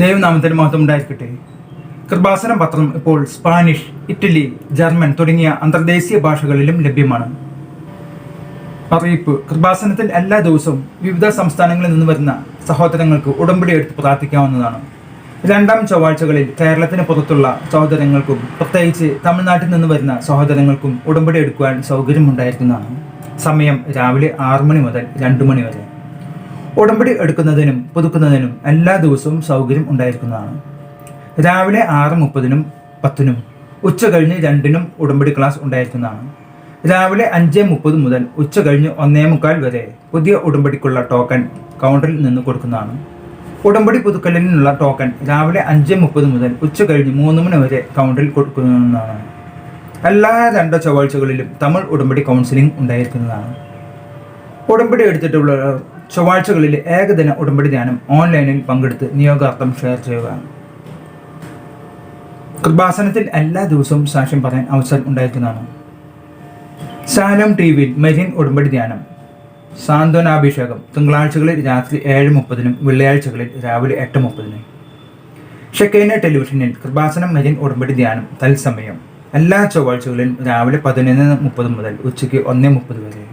ദൈവനാമത്തിന് മഹത്വം ഉണ്ടായിരിക്കട്ടെ. കൃപാസന പത്രം ഇപ്പോൾ സ്പാനിഷ് ഇറ്റലി ജർമ്മൻ തുടങ്ങിയ അന്തർദേശീയ ഭാഷകളിലും ലഭ്യമാണ്. അറിയിപ്പ്. കൃപാസനത്തിൽ എല്ലാ ദിവസവും വിവിധ സംസ്ഥാനങ്ങളിൽ നിന്ന് വരുന്ന സഹോദരങ്ങൾക്ക് ഉടമ്പടി എടുത്ത് പ്രാർത്ഥിക്കാവുന്നതാണ്. രണ്ടാം ചൊവ്വാഴ്ചകളിൽ കേരളത്തിന് പുറത്തുള്ള സഹോദരങ്ങൾക്കും പ്രത്യേകിച്ച് തമിഴ്നാട്ടിൽ നിന്ന് വരുന്ന സഹോദരങ്ങൾക്കും ഉടമ്പടി എടുക്കുവാൻ സൗകര്യമുണ്ടായിരിക്കുന്നതാണ്. സമയം രാവിലെ ആറ് മണി മുതൽ രണ്ട് മണി വരെ. ഉടമ്പടി എടുക്കുന്നതിനും പുതുക്കുന്നതിനും എല്ലാ ദിവസവും സൗകര്യം ഉണ്ടായിരിക്കുന്നതാണ്. രാവിലെ ആറ് മുപ്പതിനും പത്തിനും ഉച്ച കഴിഞ്ഞ് രണ്ടിനും ഉടമ്പടി ക്ലാസ് ഉണ്ടായിരിക്കുന്നതാണ്. രാവിലെ അഞ്ച് മുപ്പത് മുതൽ ഉച്ച കഴിഞ്ഞ് ഒന്നേ മുക്കാൽ വരെ പുതിയ ഉടമ്പടിക്കുള്ള ടോക്കൺ കൗണ്ടറിൽ നിന്ന് കൊടുക്കുന്നതാണ്. ഉടമ്പടി പുതുക്കലിനുള്ള ടോക്കൺ രാവിലെ അഞ്ച് മുപ്പത് മുതൽ ഉച്ച കഴിഞ്ഞ് മൂന്ന് മണി വരെ കൗണ്ടറിൽ കൊടുക്കുന്നതാണ്. എല്ലാ രണ്ട് ചൊവ്വാഴ്ചകളിലും തമിഴ് ഉടമ്പടി കൗൺസിലിംഗ് ഉണ്ടായിരിക്കുന്നതാണ്. ഉടമ്പടി എടുത്തിട്ടുള്ളവർ ചൊവ്വാഴ്ചകളിൽ ഏകദിന ഉടമ്പടി ധ്യാനം ഓൺലൈനിൽ പങ്കെടുത്ത് നിയോഗാർത്ഥം ഷെയർ ചെയ്യുക. കൃപാസനത്തിൽ എല്ലാ ദിവസവും സാക്ഷ്യം പറയാൻ അവസരം ഉണ്ടായിരിക്കുന്നതാണ്. സാലം ടി വിയിൽ മരിയൻ ഉടമ്പടി ധ്യാനം സാന്ത്വനാഭിഷേകം തിങ്കളാഴ്ചകളിൽ രാത്രി ഏഴ് മുപ്പതിനും വെള്ളിയാഴ്ചകളിൽ രാവിലെ എട്ട് മുപ്പതിനും ഷെക്കൈന ടെലിവിഷനിൽ കൃപാസനം മരിയൻ ഉടമ്പടി ധ്യാനം തത്സമയം എല്ലാ ചൊവ്വാഴ്ചകളിലും രാവിലെ പതിനൊന്ന് മുപ്പത് മുതൽ ഉച്ചയ്ക്ക് ഒന്ന് മുപ്പത് വരെ.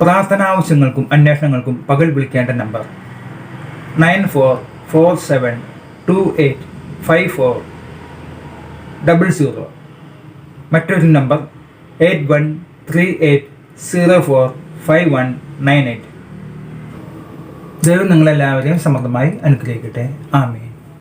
പ്രാർത്ഥനാവശ്യങ്ങൾക്കും അന്വേഷണങ്ങൾക്കും പകൽ വിളിക്കേണ്ട number. Nine four four seven two eight five four double zero. മറ്റൊരു number eight one three eight zero four five one nine eight. ദൈവം നിങ്ങളെല്ലാവരെയും സമൃദ്ധമായി അനുഗ്രഹിക്കട്ടെ. ആമേ